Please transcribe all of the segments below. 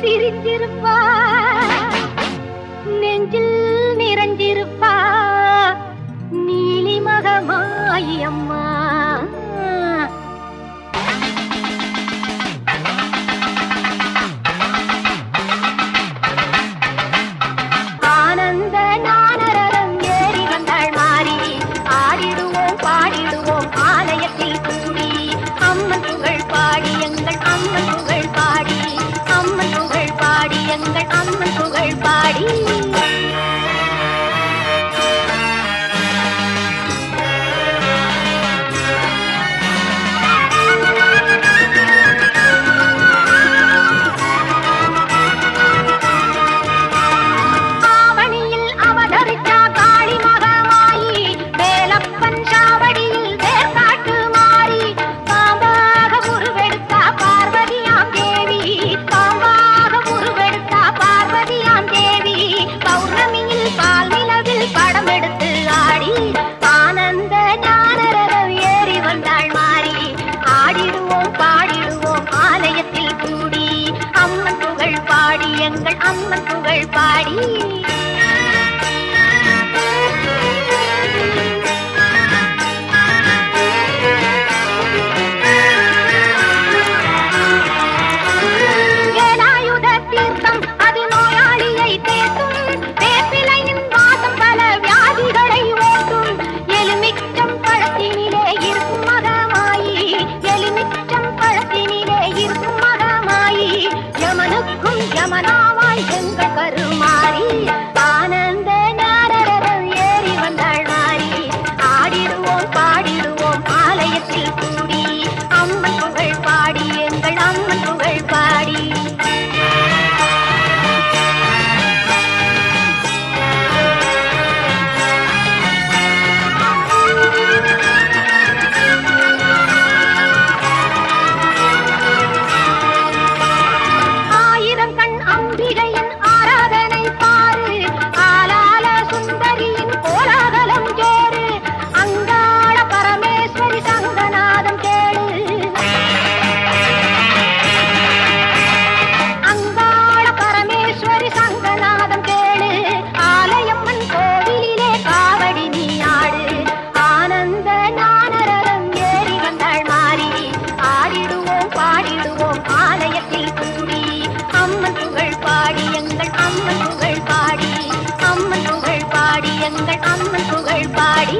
சிரிஞ்சிருப்பா நெஞ்சில் நிறைஞ்சிருப்பா நீலிமகமாயி அம்மா. ஆனந்த நானரம் ஏறி வந்தாள் மாறி. ஆடிடுவோம் பாடிடுவோம் ஆலயத்தில் கூடி. அம்மன் புகழ் பாடி எங்கள் அம்மன் புகழ் பாடி. பாடி எங்கள் அம்மன் புகழ் பாடி. mana? நாங்கள் அம்மன் புகழ் பாடி.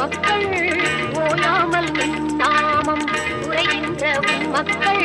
மக்கள் ஓயாமல் நாமம் உரைகின்ற மக்கள்.